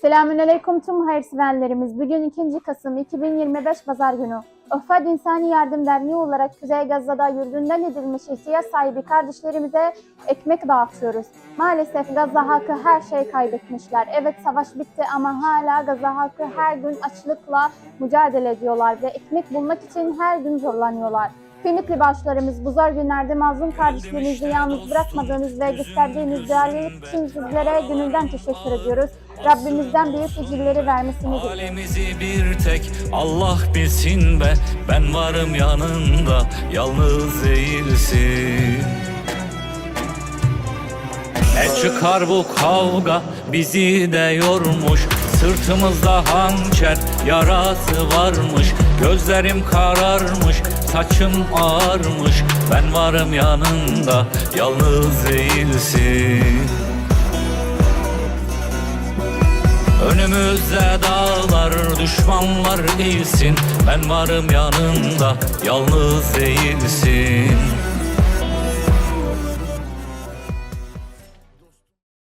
Selamünaleyküm tüm hayırseverlerimiz. Bugün 2. Kasım 2025 Pazar günü. Öfad İnsani Yardım Derneği olarak Kuzey Gazze'da yurdundan edilmiş ihtiyaç sahibi kardeşlerimize ekmek dağıtıyoruz. Maalesef Gazze halkı her şeyi kaybetmişler. Evet savaş bitti ama hala Gazze halkı her gün açlıkla mücadele ediyorlar ve ekmek bulmak için her gün zorlanıyorlar. Kıymetli başlarımız bu zor günlerde mazlum kardeşlerinizi yalnız bırakmadığınız ve gösterdiğiniz değerlilik için sizlere gönülden teşekkür ediyoruz. Rabbimizden büyük ecirleri vermesini diliyoruz. Halimizi bir tek Allah bilsin be Ben varım yanında yalnız değilsin Ne çıkar bu kavga bizi de yormuş Sırtımızda hançer yarası varmış Gözlerim kararmış saçım ağarmış. Ben varım yanında yalnız değilsin. Önümüzde dağlar, düşmanlar değilsin. Ben varım yanında, yalnız değilsin